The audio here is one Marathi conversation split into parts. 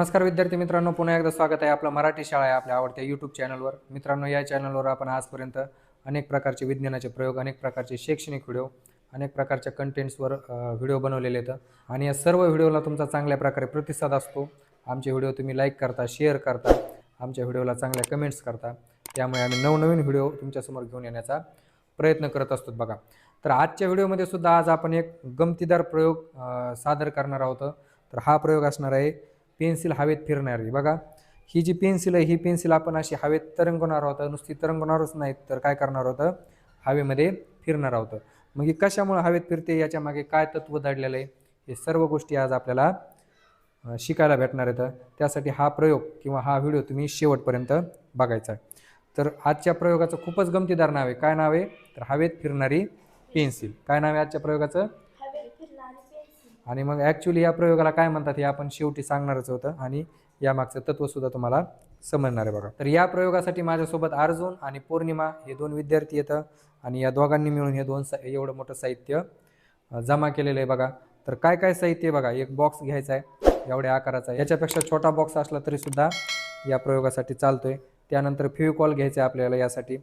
नमस्कार विद्यार्थी मित्रांनो पुन्हा एकदा स्वागत आहे आपलं मराठी शाळा आहे आपल्या आवडत्या यूट्यूब चॅनलवर मित्रांनो या चॅनलवर आपण आजपर्यंत अनेक प्रकारचे विज्ञानाचे प्रयोग अनेक प्रकारचे शैक्षणिक व्हिडिओ अनेक प्रकारच्या कंटेंट्सवर व्हिडिओ बनवलेले आहेत. आणि या सर्व व्हिडिओला तुमचा चांगल्या प्रकारे प्रतिसाद असतो. आमचे व्हिडिओ तुम्ही लाईक करता शेअर करता आमच्या व्हिडिओला चांगल्या कमेंट्स करता. त्यामुळे आम्ही नवनवीन व्हिडिओ तुमच्यासमोर घेऊन येण्याचा प्रयत्न करत असतो बघा. तर आजच्या व्हिडिओमध्ये सुद्धा आज आपण एक गमतीदार प्रयोग सादर करणार आहोत. तर हा प्रयोग असणार आहे पेन्सिल हवेत फिरणारी. बघा ही जी पेन्सिल आहे ही पेन्सिल आपण अशी हवेत तरंगणार आहोत. नुसती तरंगवणारच नाहीत तर काय करणार होतं? हवेमध्ये फिरणार होतं मग ही कशामुळे हवेत फिरते? याच्या मागे काय तत्व दडलेलं आहे? हे सर्व गोष्टी आज आपल्याला शिकायला भेटणार आहेत. त्यासाठी हा प्रयोग किंवा हा व्हिडिओ तुम्ही शेवटपर्यंत बघायचा आहे. तर आजच्या प्रयोगाचं खूपच गमतीदार नाव आहे. काय नाव आहे? तर हवेत फिरणारी पेन्सिल. काय नाव आहे आजच्या प्रयोगाचं? आणि मग ॲक्च्युली या प्रयोगाला काय म्हणतात हे आपण शेवटी सांगणारच होतं. आणि यामागचं तत्वसुद्धा तुम्हाला समजणार आहे बघा. तर या प्रयोगासाठी माझ्यासोबत अर्जुन आणि पौर्णिमा हे दोन विद्यार्थी येतं. आणि या दोघांनी मिळून हे दोन सा एवढं मोठं साहित्य जमा केलेलं आहे बघा. तर काय काय साहित्य आहे बघा? एक बॉक्स घ्यायचा आहे. एवढ्या आकाराचा आहे. याच्यापेक्षा छोटा बॉक्स असला तरीसुद्धा या प्रयोगासाठी चालतोय. त्यानंतर फेविकॉल घ्यायचं आहे आपल्याला यासाठी.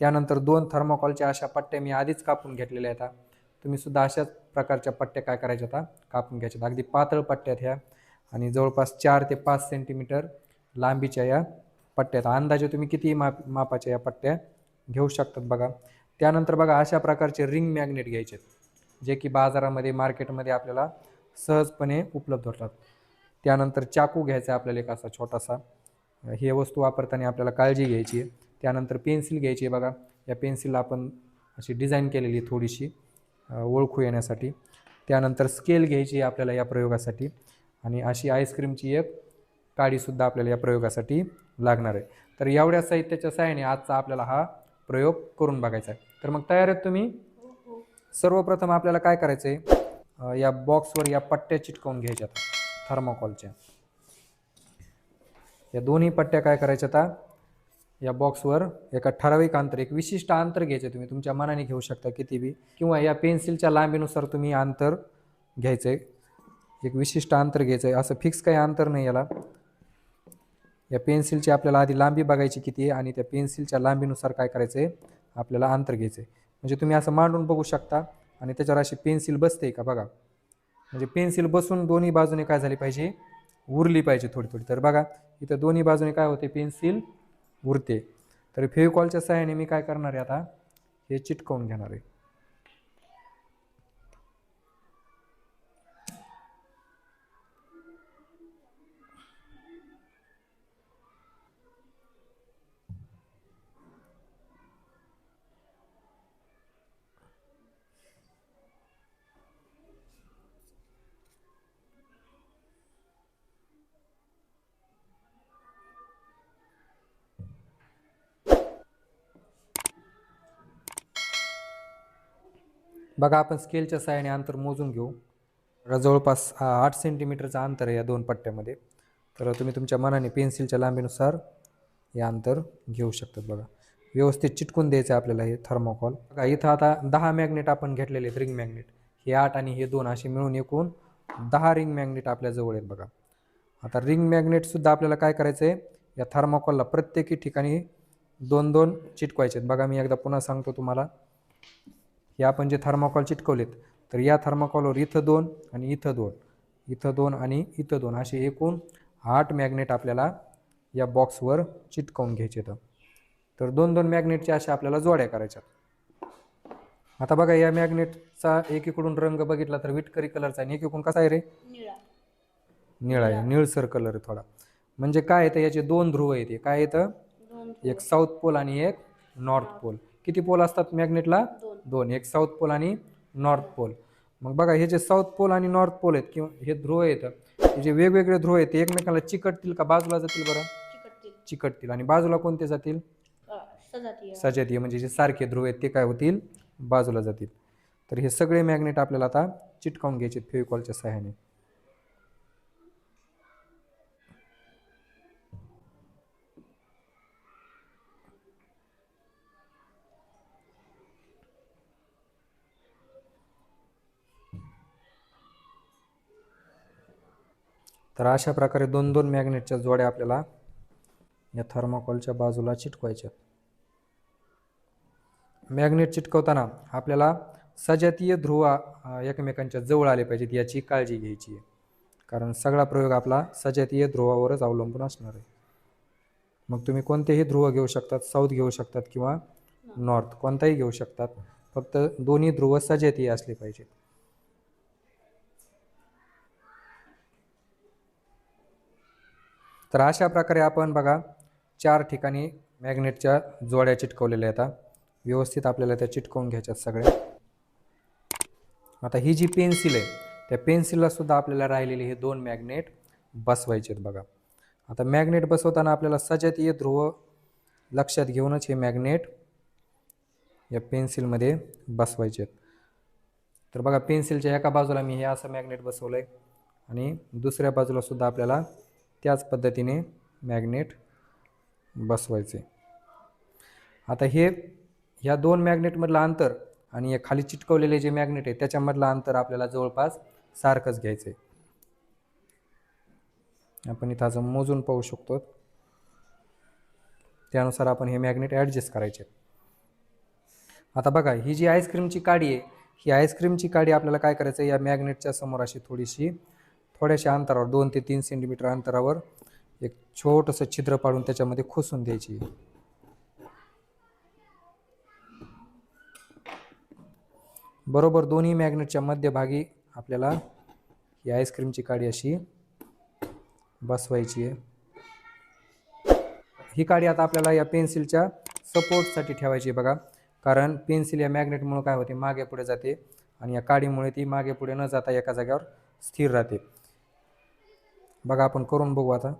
त्यानंतर दोन थर्माकॉलच्या अशा पट्ट्या मी आधीच कापून घेतलेल्या आहेत. तुम्ही सुद्धा अशाच प्रकारच्या पट्ट्या काय करायच्या आता कापून घ्यायच्या अगदी पातळ पट्ट्यात ह्या. आणि जवळपास चार ते पाच सेंटीमीटर लांबीच्या या पट्ट्यात अंदाजे तुम्ही किती माप मापाच्या या पट्ट्या घेऊ शकतात बघा. त्यानंतर बघा अशा प्रकारचे रिंग मॅग्नेट घ्यायचे जे की बाजारामध्ये मार्केटमध्ये आपल्याला सहजपणे उपलब्ध होतात. त्यानंतर चाकू घ्यायचा आहे आपल्याला एक असा छोटासा. हे वस्तू वापरताना आपल्याला काळजी घ्यायची आहे. त्यानंतर पेन्सिल घ्यायची आहे बघा. या पेन्सिलला आपण अशी डिझाईन केलेली आहे थोडीशी. ओळखू येण्यासाठी. त्यानंतर स्केल घ्यायची आहे आपल्याला या प्रयोगासाठी. आणि अशी आईस्क्रीमची एक काडीसुद्धा आपल्याला या प्रयोगासाठी लागणार आहे. तर एवढ्या साहित्याच्या सहाय्याने आजचा आपल्याला हा प्रयोग करून बघायचा आहे. तर मग तयार आहेत तुम्ही? सर्वप्रथम आपल्याला काय करायचं आहे या बॉक्सवर या पट्ट्या चिटकवून घ्यायच्या थर्माकॉलच्या या दोन्ही पट्ट्या काय करायच्या आता या बॉक्सवर एका ठराविक अंतर एक विशिष्ट अंतर घ्यायचं तुम्ही. तुमच्या मनाने घेऊ शकता किती बी. किंवा या पेन्सिलच्या लांबीनुसार तुम्ही अंतर घ्यायचं आहे एक विशिष्ट अंतर घ्यायचं आहे असं फिक्स काही अंतर नाही याला. या पेन्सिलची आपल्याला आधी लांबी बघायची किती आहे आणि त्या पेन्सिलच्या लांबीनुसार काय करायचं आहे आपल्याला अंतर घ्यायचं आहे म्हणजे तुम्ही असं मांडून बघू शकता आणि त्याच्यावर अशी पेन्सिल बसते का बघा. म्हणजे पेन्सिल बसून दोन्ही बाजूने काय झाली पाहिजे? उरली पाहिजे थोडी थोडी. तर बघा इथं दोन्ही बाजूने काय होते? पेन्सिल उरते. तर फेविकॉलच्या सहाय्याने मी काय करणार आहे आता? हे चिटकवून घेणार आहे. बघा आपण स्केलच्या सहाय्याने अंतर मोजून घेऊ. जवळपास आठ सेंटीमीटरचं अंतर आहे या दोन पट्ट्यामध्ये. तर तुम्ही तुमच्या मनाने पेन्सिलच्या लांबीनुसार हे अंतर घेऊ शकतात बघा. व्यवस्थित चिटकून द्यायचं आहे आपल्याला हे थर्मोकॉल. बघा इथं आता दहा मॅग्नेट आपण घेतलेले आहेत रिंग मॅग्नेट. हे आठ आणि हे दोन असे मिळून एकूण दहा रिंग मॅग्नेट आपल्याजवळ आहेत बघा. आता रिंग मॅग्नेटसुद्धा आपल्याला काय करायचं आहे या थर्माकॉलला प्रत्येकी ठिकाणी दोन दोन चिटकवायचे आहेत. बघा मी एकदा पुन्हा सांगतो तुम्हाला. हे आपण जे थर्माकॉल चिटकवलेत तर या थर्माकॉलवर इथं दोन आणि इथं दोन. इथं दोन आणि इथं दोन. असे एकूण आठ मॅग्नेट आपल्याला या बॉक्सवर चिटकवून घ्यायचे तर तर दोन दोन मॅग्नेटच्या अशा आपल्याला जोड्या करायच्या आता बघा या मॅग्नेटचा एकीकडून रंग बघितला तर विटकरी कलरचा आणि एकीकडून कसा आहे रे? निळा. निळा आहे. निळसर कलर आहे थोडा. म्हणजे काय येतं याचे दोन ध्रुव आहेत. हे काय येतं एक साऊथ पोल आणि एक नॉर्थ पोल किती पोल असतात मॅग्नेटला? दोन. एक साऊथ पोल आणि नॉर्थ पोल मग बघा हे जे साऊथ पोल आणि नॉर्थ पोल आहेत किंवा हे ध्रुव आहेत हे जे वेगवेगळे ध्रुव आहेत ते एकमेकाला चिकटतील का? बाजूला जातील बरं? चिकटतील. आणि बाजूला कोणते जातील? सजातीय. म्हणजे जे सारखे ध्रुव आहेत ते काय होतील? बाजूला जातील. तर हे सगळे मॅग्नेट आपल्याला आता चिटकावून घ्यायचे फेविकॉलच्या सहाय्याने. तर अशा प्रकारे दोन दोन मॅग्नेटच्या जोड्या आपल्याला या थर्माकोलच्या बाजूला चिटकवायच्या मॅग्नेट चिटकवताना आपल्याला सजातीय ध्रुव एकमेकांच्या जवळ आले पाहिजेत याची काळजी घ्यायची आहे. कारण सगळा प्रयोग आपला सजातीय ध्रुवावरच अवलंबून असणार आहे. मग तुम्ही कोणतेही ध्रुव घेऊ शकतात साऊथ घेऊ शकतात किंवा नॉर्थ कोणताही घेऊ शकतात. फक्त दोन्ही ध्रुव सजातीय असले पाहिजेत. तर अशा प्रकारे आपण बघा चार ठिकाणी मॅग्नेटच्या जोड्या चिटकवलेल्या आहेत. आता. व्यवस्थित आपल्याला त्या चिटकवून घ्यायच्यात सगळ्या. आता ही जी पेन्सिल आहे त्या पेन्सिलला सुद्धा आपल्याला राहिलेले हे दोन मॅग्नेट बसवायचे आहेत बघा. आता मॅग्नेट बसवताना आपल्याला सजातीय ध्रुव लक्षात घेऊनच हे मॅग्नेट या पेन्सिलमध्ये बसवायचे आहेत. तर बघा पेन्सिलच्या एका बाजूला मी हे असं मॅग्नेट बसवलं आहे आणि दुसऱ्या बाजूला सुद्धा आपल्याला त्याच पद्धतीने मॅग्नेट बसवायचे. आता हे ह्या दोन मॅग्नेटमधलं अंतर आणि हे खाली चिटकवलेले जे मॅग्नेट आहे त्याच्यामधलं अंतर आपल्याला जवळपास सारखंच घ्यायचं आहे. आपण इथं असं मोजून पाहू शकतो. त्यानुसार आपण हे मॅग्नेट ॲडजस्ट करायचे. आता बघा ही जी आईस्क्रीमची काडी आहे ही आईस्क्रीमची काडी आपल्याला काय करायचं आहे? या मॅग्नेटच्या समोर अशी थोडीशी थोड्याशा अंतरावर दोन ते तीन सेंटीमीटर अंतरावर एक छोटंसं छिद्र पाडून त्याच्यामध्ये खोसून द्यायची. बरोबर दोन्ही मॅग्नेटच्या मध्यभागी आपल्याला ही आईस्क्रीमची काडी अशी बसवायची आहे. ही काडी आता आपल्याला या पेन्सिलच्या सपोर्टसाठी ठेवायची बघा. कारण पेन्सिल या मॅग्नेटमुळे काय होते? मागे पुढे जाते आणि या काडीमुळे ती मागे पुढे न जाता एका जागेवर स्थिर राहते. बघा आपण करून बघू आता.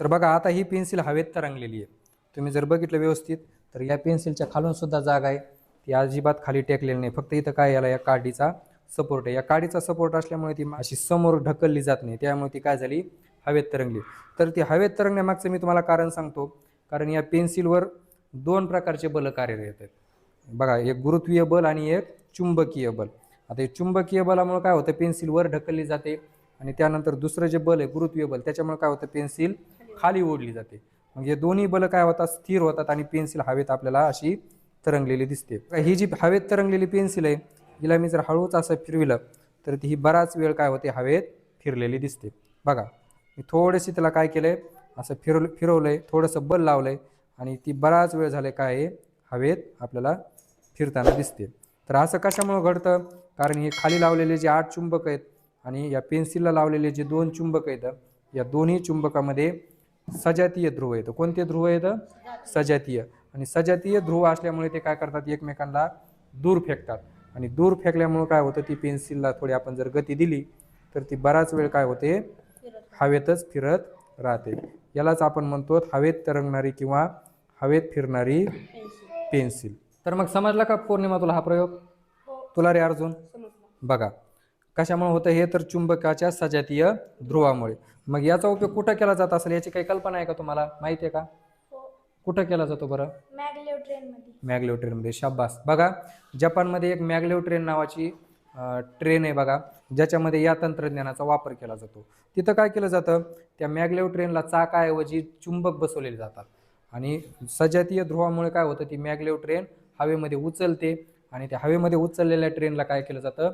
तर बघा आता ही पेन्सिल हवेत तरंगलेली आहे. तुम्ही जर बघितलं व्यवस्थित तर या पेन्सिलच्या खालून सुद्धा जागा आहे. ती अजिबात खाली टेकलेली नाही. फक्त इथं काय याला या काडीचा सपोर्ट आहे. या काडीचा सपोर्ट असल्यामुळे ती अशी समोर ढकलली जात नाही. त्यामुळे ती काय झाली? हवेत तरंगली. तर ती हवेत तरंगण्यामागचं मी तुम्हाला कारण सांगतो. कारण या पेन्सिलवर दोन प्रकारचे बल कार्यरत आहेत बघा एक गुरुत्वीय बल आणि एक चुंबकीय बल. आता हे चुंबकीय बलामुळे काय होतं? पेन्सिल वर ढकलली जाते आणि त्यानंतर दुसरं जे बल आहे गुरुत्वीय बल त्याच्यामुळे काय होतं? पेन्सिल खाली ओढली जाते. मग हे दोन्ही बल काय होतात? स्थिर होतात आणि पेन्सिल हवेत आपल्याला अशी तरंगलेली दिसते. ही जी हवेत तरंगलेली पेन्सिल आहे हिला मी जर हळूच असं फिरविलं तर ती ही बराच वेळ काय होते? हवेत फिरलेली दिसते. बघा मी थोडेसे त्याला काय केलं आहे असं फिरव फिरवलं आहे थोडंसं बल लावलं आहे आणि ती बराच वेळ झाले काय हवेत आपल्याला फिरताना दिसते. तर असं कशामुळं घडतं? कारण हे खाली लावलेले जे आठ चुंबक आहेत आणि या पेन्सिलला लावलेले जे दोन चुंबक आहेत या दोन्ही चुंबकामध्ये सजातीय ध्रुव येतं कोणते ध्रुव येतं सजातीय. आणि सजातीय ध्रुव असल्यामुळे ते काय करतात? एकमेकांना दूर फेकतात. आणि दूर फेकल्यामुळे काय होतं? ती पेन्सिलला थोडी आपण जर गती दिली तर ती बराच वेळ काय होते? हवेतच फिरत राहते. यालाच आपण म्हणतो हवेत तरंगणारी किंवा हवेत फिरणारी पेन्सिल तर मग समजला का पौर्णिमा तुला हा प्रयोग? तुला रे अर्जुन? बघा कशामुळे होतं हे तर चुंबकाच्या सजातीय ध्रुवामुळे. मग याचा उपयोग कुठं केला जात असेल? याची काही कल्पना आहे का तुम्हाला? माहिती आहे का? कुठं केला जातो बरं? मॅगलेव ट्रेनमध्ये. मॅगलेव ट्रेनमध्ये. शाब्बास बघा जपानमध्ये एक मॅगलेव ट्रेन नावाची ट्रेन आहे बघा ज्याच्यामध्ये या तंत्रज्ञानाचा वापर केला जातो. तिथं काय केलं जातं? त्या मॅगलेव ट्रेनला चाकाऐवजी चुंबक बसवलेले जातात. आणि सजातीय ध्रुवामुळे काय होतं? ती मॅगलेव ट्रेन हवेमध्ये उचलते आणि त्या हवेमध्ये उचललेल्या ट्रेनला काय केलं जातं?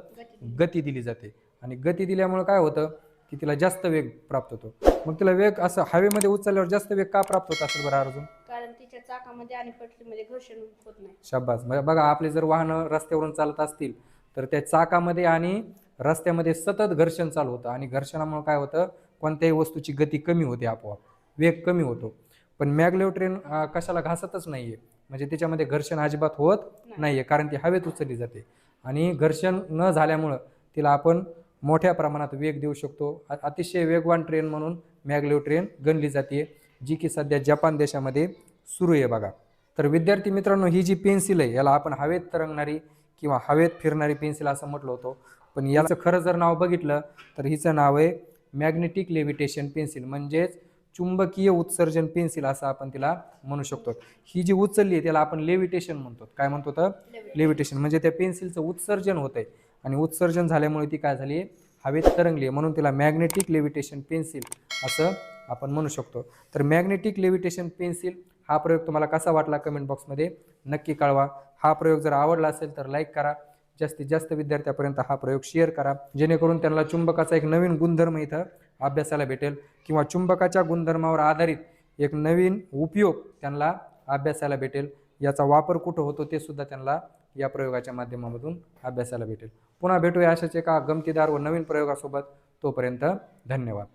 गती दिली. जाते. आणि गती दिल्यामुळे काय होतं? की तिला जास्त वेग प्राप्त होतो. मग तिला वेग असं हवेमध्ये उचलल्यावर जास्त वेग का प्राप्त होत असेल बरं अर्जुन? कारण तिच्या चाकामध्ये आणि पटरीमध्ये घर्षण होत नाही. शाबास. म्हणजे बघा आपले जर वाहनं रस्त्यावरून चालत असतील तर त्या चाकामध्ये आणि रस्त्यामध्ये सतत घर्षण चालू होतं. आणि घर्षणामुळे काय होतं? कोणत्याही वस्तूची गती कमी होते आपोआप. वेग कमी होतो. पण मॅगलेव ट्रेन कशाला घासतच नाहीये. म्हणजे त्याच्यामध्ये घर्षण अजिबात होत नाहीये कारण ती हवेत उचलली जाते. आणि घर्षण न झाल्यामुळं तिला आपण मोठ्या प्रमाणात वेग देऊ शकतो. अतिशय वेगवान ट्रेन म्हणून मॅगलेव ट्रेन गणली जाते जी की सध्या जपान देशामध्ये सुरू आहे बघा. तर विद्यार्थी मित्रांनो ही जी पेन्सिल आहे याला आपण हवेत तरंगणारी किंवा हवेत फिरणारी पेन्सिल असं म्हटलं होतं. पण याचं खरं जर नाव बघितलं तर हिचं नाव आहे मॅग्नेटिक लेव्हिटेशन पेन्सिल म्हणजेच चुंबकीय उत्सर्जन पेन्सिल असं आपण तिला म्हणू शकतो. ही जी उचलली आहे त्याला आपण लेव्हिटेशन म्हणतो. काय म्हणतो तर? लेव्हिटेशन म्हणजे त्या पेन्सिलचं उत्सर्जन होत आहे आणि उत्सर्जन झाल्यामुळे ती काय झाली? हवेत तरंगली आहे. म्हणून तिला मॅग्नेटिक लेविटेशन पेन्सिल असं आपण म्हणू शकतो. तर मॅग्नेटिक लेविटेशन पेन्सिल हा प्रयोग तुम्हाला कसा वाटला? कमेंट बॉक्समध्ये नक्की कळवा. हा प्रयोग जर आवडला असेल तर लाईक करा. जास्तीत जास्त विद्यार्थ्यापर्यंत हा प्रयोग शेअर करा. जेणेकरून त्यांना चुंबकाचा एक नवीन गुणधर्म इथं अभ्यासाला भेटेल किंवा चुंबकाच्या गुणधर्मावर आधारित एक नवीन उपयोग त्यांना अभ्यासाला भेटेल. याचा वापर कुठं होतो ते सुद्धा त्यांना या प्रयोगाच्या माध्यमामधून अभ्यासाला भेटेल. पुन्हा भेटूया अशाच एका गमतीदार व नवीन प्रयोगासोबत. तोपर्यंत धन्यवाद.